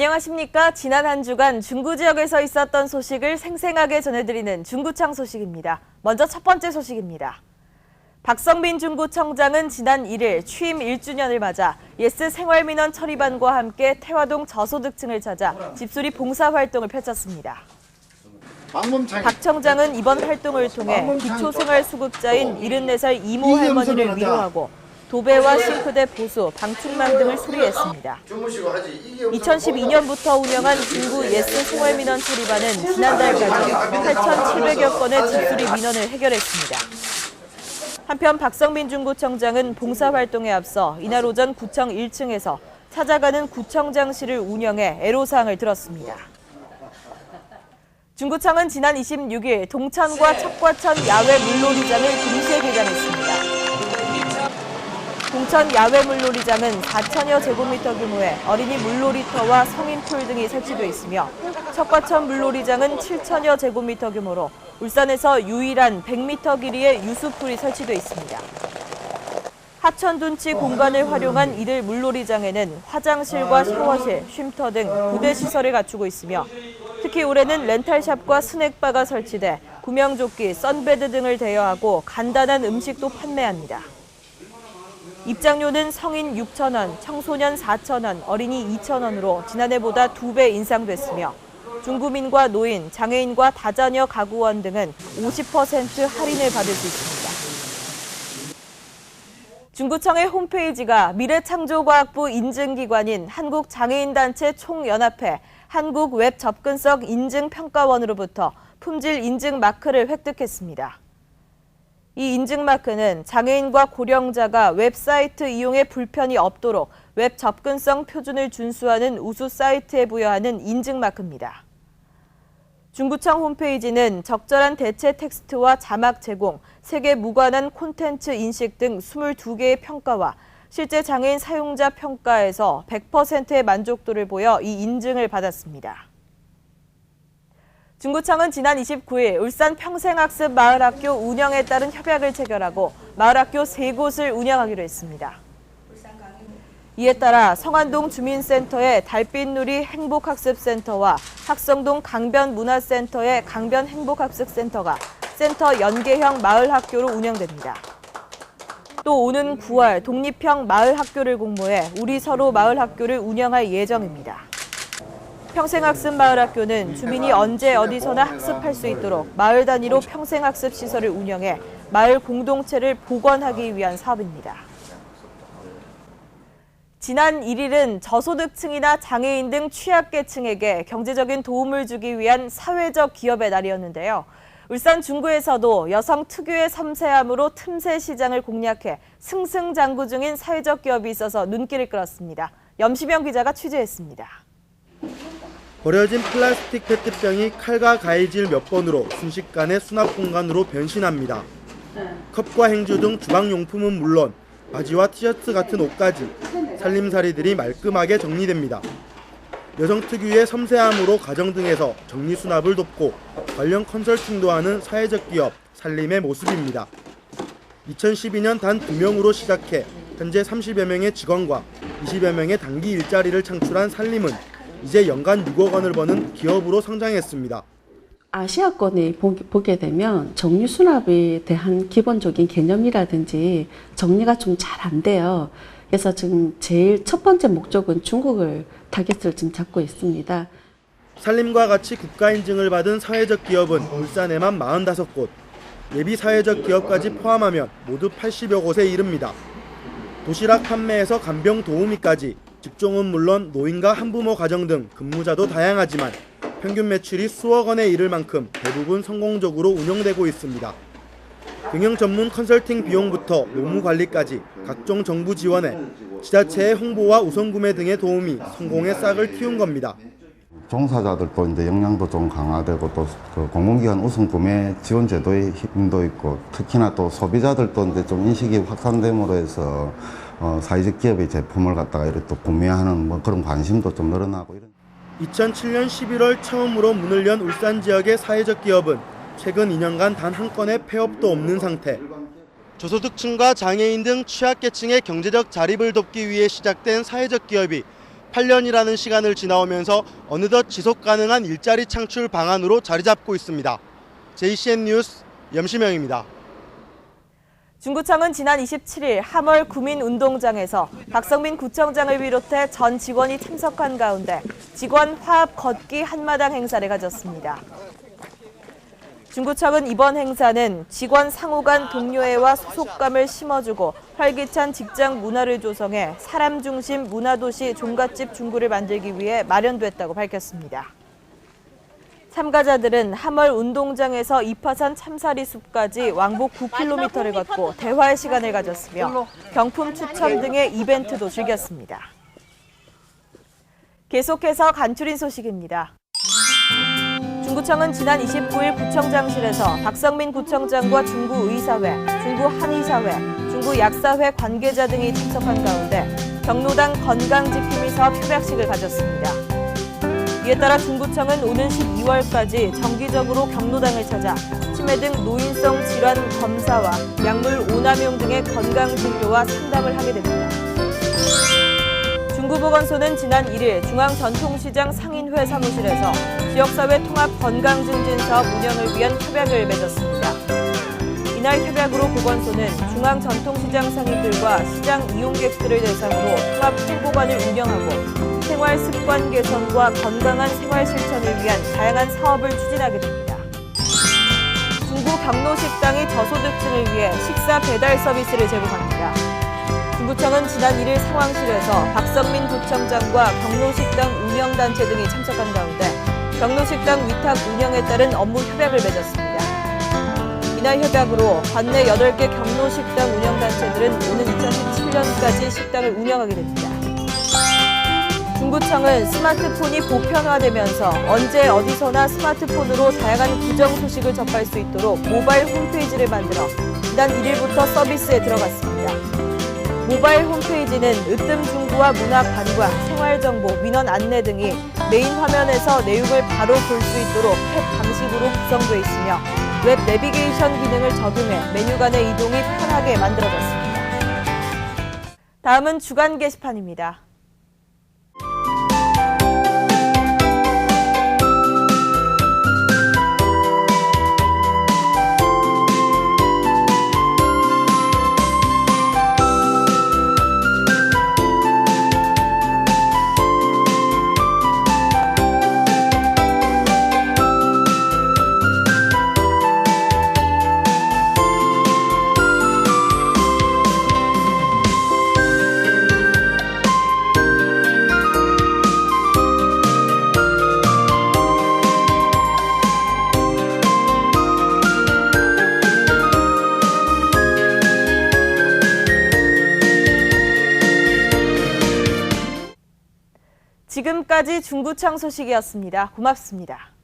안녕하십니까. 지난 한 주간 중구 지역에서 있었던 소식을 생생하게 전해드리는 중구청 소식입니다. 먼저 첫 번째 소식입니다. 박성빈 중구청장은 지난 1일 취임 1주년을 맞아 예스 생활민원 처리반과 함께 태화동 저소득층을 찾아 집수리 봉사 활동을 펼쳤습니다. 박 청장은 이번 활동을 통해 기초생활수급자인 74살 이모 할머니를 위로하고 도배와 싱크대 보수, 방충망 등을 수리했습니다. 주무시고 하지 이게 없으면 2012년부터 운영한 중구 예스 생활민원 처리반은 지난달까지 8,700여 건의 집수리 민원을 해결했습니다. 한편 박성민 중구청장은 봉사활동에 앞서 이날 오전 구청 1층에서 찾아가는 구청장실을 운영해 애로사항을 들었습니다. 중구청은 지난 26일 동천과 척과천 야외 물놀이장을 동시에 개장했습니다. 동천 야외 물놀이장은 4천여 제곱미터 규모의 어린이 물놀이터와 성인풀 등이 설치돼 있으며 척과천 물놀이장은 7천여 제곱미터 규모로 울산에서 유일한 100m 길이의 유수풀이 설치돼 있습니다. 하천 둔치 공간을 활용한 이들 물놀이장에는 화장실과 샤워실, 쉼터 등 부대 시설을 갖추고 있으며 특히 올해는 렌탈샵과 스낵바가 설치돼 구명조끼, 선베드 등을 대여하고 간단한 음식도 판매합니다. 입장료는 성인 6,000원, 청소년 4,000원, 어린이 2,000원으로 지난해보다 2배 인상됐으며 중구민과 노인, 장애인과 다자녀 가구원 등은 50% 할인을 받을 수 있습니다. 중구청의 홈페이지가 미래창조과학부 인증기관인 한국장애인단체 총연합회 한국웹접근성 인증평가원으로부터 품질 인증 마크를 획득했습니다. 이 인증 마크는 장애인과 고령자가 웹사이트 이용에 불편이 없도록 웹 접근성 표준을 준수하는 우수 사이트에 부여하는 인증 마크입니다. 중구청 홈페이지는 적절한 대체 텍스트와 자막 제공, 세계 무관한 콘텐츠 인식 등 22개의 평가와 실제 장애인 사용자 평가에서 100%의 만족도를 보여 이 인증을 받았습니다. 중구청은 지난 29일 울산 평생학습 마을학교 운영에 따른 협약을 체결하고 마을학교 세 곳을 운영하기로 했습니다. 이에 따라 성안동 주민센터의 달빛누리 행복학습센터와 학성동 강변문화센터의 강변행복학습센터가 센터 연계형 마을학교로 운영됩니다. 또 오는 9월 독립형 마을학교를 공모해 우리 서로 마을학교를 운영할 예정입니다. 평생학습 마을학교는 주민이 언제 어디서나 학습할 수 있도록 마을 단위로 평생학습 시설을 운영해 마을 공동체를 복원하기 위한 사업입니다. 지난 1일은 저소득층이나 장애인 등 취약계층에게 경제적인 도움을 주기 위한 사회적 기업의 날이었는데요. 울산 중구에서도 여성 특유의 섬세함으로 틈새 시장을 공략해 승승장구 중인 사회적 기업이 있어서 눈길을 끌었습니다. 염시명 기자가 취재했습니다. 버려진 플라스틱 페트병이 칼과 가위질 몇 번으로 순식간에 수납 공간으로 변신합니다. 컵과 행주 등 주방용품은 물론 바지와 티셔츠 같은 옷까지 살림살이들이 말끔하게 정리됩니다. 여성 특유의 섬세함으로 가정 등에서 정리 수납을 돕고 관련 컨설팅도 하는 사회적 기업 살림의 모습입니다. 2012년 단 2명으로 시작해 현재 30여 명의 직원과 20여 명의 단기 일자리를 창출한 살림은 이제 연간 6억 원을 버는 기업으로 성장했습니다. 아시아권에 보- 보게 되면 정리 수납에 대한 기본적인 개념이라든지 정리가 좀 잘 안 돼요. 그래서 지금 제일 첫 번째 목적은 중국을 타겟을 지금 잡고 있습니다. 산림과 같이 국가 인증을 받은 사회적 기업은 울산에만 45곳, 예비 사회적 기업까지 포함하면 모두 80여 곳에 이릅니다. 도시락 판매에서 간병 도우미까지 직종은 물론 노인과 한부모 가정 등 근무자도 다양하지만 평균 매출이 수억 원에 이를 만큼 대부분 성공적으로 운영되고 있습니다. 경영 전문 컨설팅 비용부터 노무 관리까지 각종 정부 지원에 지자체의 홍보와 우선 구매 등의 도움이 성공의 싹을 틔운 겁니다. 종사자들도 이제 역량도 좀 강화되고 또 그 공공기관 우선 구매 지원 제도의 힘도 있고 특히나 또 소비자들도 이제 좀 인식이 확산됨으로 해서 어, 사회적 기업의 제품을 갖다가 이렇게 또 구매하는 뭐 그런 관심도 좀 늘어나고 이런. 2007년 11월 처음으로 문을 연 울산 지역의 사회적 기업은 최근 2년간 단 한 건의 폐업도 없는 상태. 저소득층과 장애인 등 취약계층의 경제적 자립을 돕기 위해 시작된 사회적 기업이 8년이라는 시간을 지나오면서 어느덧 지속 가능한 일자리 창출 방안으로 자리 잡고 있습니다. JCN 뉴스 염시명입니다. 중구청은 지난 27일 함월 구민운동장에서 박성민 구청장을 비롯해 전 직원이 참석한 가운데 직원 화합 걷기 한마당 행사를 가졌습니다. 중구청은 이번 행사는 직원 상호 간 동료애와 소속감을 심어주고 활기찬 직장 문화를 조성해 사람 중심 문화도시 종갓집 중구를 만들기 위해 마련됐다고 밝혔습니다. 참가자들은 함월 운동장에서 이파산 참사리 숲까지 왕복 9km를 걷고 대화의 시간을 가졌으며 경품 추첨 등의 이벤트도 즐겼습니다. 계속해서 간추린 소식입니다. 중구청은 지난 29일 구청장실에서 박성민 구청장과 중구 의사회, 중구 한의사회, 중구 약사회 관계자 등이 참석한 가운데 경로당 건강지킴이 사업 협약식을 가졌습니다. 이에 따라 중구청은 오는 12월까지 정기적으로 경로당을 찾아 치매 등 노인성 질환 검사와 약물 오남용 등의 건강 진료와 상담을 하게 됩니다. 중구보건소는 지난 1일 중앙전통시장 상인회 사무실에서 지역사회 통합 건강증진 사업 운영을 위한 협약을 맺었습니다. 이날 협약으로 보건소는 중앙전통시장 상인들과 시장 이용객들을 대상으로 통합 홍보관을 운영하고 생활 습 관 개선과 건강한 생활 실천을 위한 다양한 사업을 추진하게 됩니다. 중구 경로식당이 저소득층을 위해 식사 배달 서비스를 제공합니다. 중구청은 지난 1일 상황실에서 박성민 구청장과 경로식당 운영단체 등이 참석한 가운데 경로식당 위탁 운영에 따른 업무 협약을 맺었습니다. 이날 협약으로 관내 8개 경로식당 운영단체들은 오는 2017년까지 식당을 운영하게 됩니다. 중구청은 스마트폰이 보편화되면서 언제 어디서나 스마트폰으로 다양한 구정 소식을 접할 수 있도록 모바일 홈페이지를 만들어 지난 1일부터 서비스에 들어갔습니다. 모바일 홈페이지는 으뜸 중구와 문화 관광, 생활 정보, 민원 안내 등이 메인 화면에서 내용을 바로 볼 수 있도록 탭 방식으로 구성되어 있으며 웹 내비게이션 기능을 적용해 메뉴 간의 이동이 편하게 만들어졌습니다. 다음은 주간 게시판입니다. 지금까지 중구청 소식이었습니다. 고맙습니다.